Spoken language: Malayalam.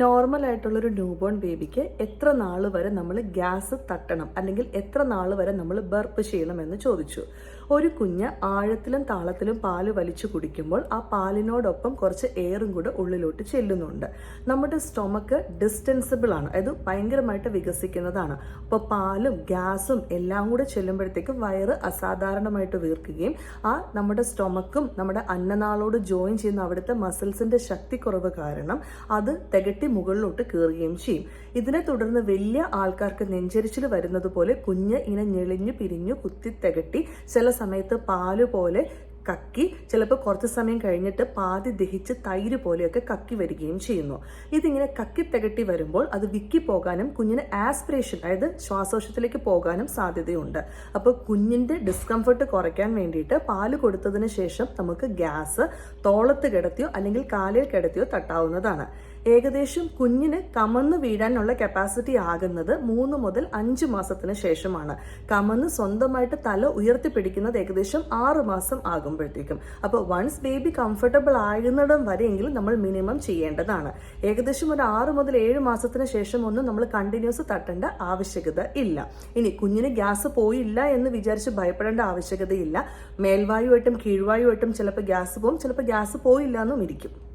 നോർമൽ ആയിട്ടുള്ള ആയിട്ടുള്ളൊരു ന്യൂബോൺ ബേബിക്ക് എത്ര നാൾ വരെ നമ്മൾ ഗ്യാസ് തട്ടണം? അല്ലെങ്കിൽ എത്ര നാൾ വരെ നമ്മൾ ബർപ്പ് ചെയ്യണം എന്ന് ചോദിച്ചു. ഒരു കുഞ്ഞ് ആഴത്തിലും താളത്തിലും പാൽ വലിച്ചു കുടിക്കുമ്പോൾ ആ പാലിനോടൊപ്പം കുറച്ച് എയറും കൂടെ ഉള്ളിലോട്ട് ചെല്ലുന്നുണ്ട്. നമ്മുടെ സ്റ്റൊമക്ക് ഡിസ്റ്റൻസിബിൾ ആണ്. അതായത് ഭയങ്കരമായിട്ട് വികസിക്കുന്നതാണ്. അപ്പോൾ പാലും ഗ്യാസും എല്ലാം കൂടെ ചെല്ലുമ്പോഴത്തേക്കും വയറ് അസാധാരണമായിട്ട് വീർക്കുകയും ആ നമ്മുടെ സ്റ്റൊമക്കും നമ്മുടെ അന്നനാളോട് ജോയിൻ ചെയ്യുന്ന അവിടുത്തെ മസിൽസിന്റെ ശക്തിക്കുറവ് കാരണം അത് തികട്ടി മുകളിലോട്ട് കയറുകയും ചെയ്യും. ഇതിനെ തുടർന്ന് വലിയ ആൾക്കാർക്ക് നെഞ്ചരിച്ചിൽ വരുന്നത് പോലെ കുഞ്ഞ് ഇങ്ങനെ ഞെളിഞ്ഞു പിരിഞ്ഞു കുത്തി തികട്ടി ചില സമയത്ത് പാൽ പോലെ കക്കി ചിലപ്പോൾ കുറച്ച് സമയം കഴിഞ്ഞിട്ട് പാതി ദഹിച്ച് തൈര് പോലെയൊക്കെ കക്കി വരികയും ചെയ്യുന്നു. ഇതിങ്ങനെ കക്കി തികട്ടി വരുമ്പോൾ അത് വിക്കി പോകാനും കുഞ്ഞിന് ആസ്പിറേഷൻ അതായത് ശ്വാസോഷത്തിലേക്ക് പോകാനും സാധ്യതയുണ്ട്. അപ്പോൾ കുഞ്ഞിന്റെ ഡിസ്കംഫർട്ട് കുറയ്ക്കാൻ വേണ്ടിയിട്ട് പാൽ കൊടുത്തതിന് ശേഷം നമുക്ക് ഗ്യാസ് തോളത്ത് കിടത്തിയോ അല്ലെങ്കിൽ കാലിൽ കിടത്തിയോ തട്ടാവുന്നതാണ്. ഏകദേശം കുഞ്ഞിന് കമന്ന് വീഴാനുള്ള കപ്പാസിറ്റി ആകുന്നത് മൂന്ന് മുതൽ അഞ്ച് മാസത്തിന് ശേഷമാണ്. കമന്ന് സ്വന്തമായിട്ട് തല ഉയർത്തിപ്പിടിക്കുന്നത് ഏകദേശം ആറ് മാസം ആകുമ്പോഴത്തേക്കും. അപ്പോൾ വൺസ് ബേബി കംഫർട്ടബിൾ ആകുന്നിടം വരെയെങ്കിലും നമ്മൾ മിനിമം ചെയ്യേണ്ടതാണ്. ഏകദേശം ഒരു ആറ് മുതൽ ഏഴ് മാസത്തിന് ശേഷം ഒന്നും നമ്മൾ കണ്ടിന്യൂസ് തട്ടേണ്ട ആവശ്യകത ഇല്ല. ഇനി കുഞ്ഞിന് ഗ്യാസ് പോയില്ല എന്ന് വിചാരിച്ച് ഭയപ്പെടേണ്ട ആവശ്യകതയില്ല. മേൽവായുമായിട്ടും കീഴ്വായുമായിട്ടും ചിലപ്പോൾ ഗ്യാസ് പോകും ചിലപ്പോൾ ഗ്യാസ് പോയില്ല എന്നും ഇരിക്കും.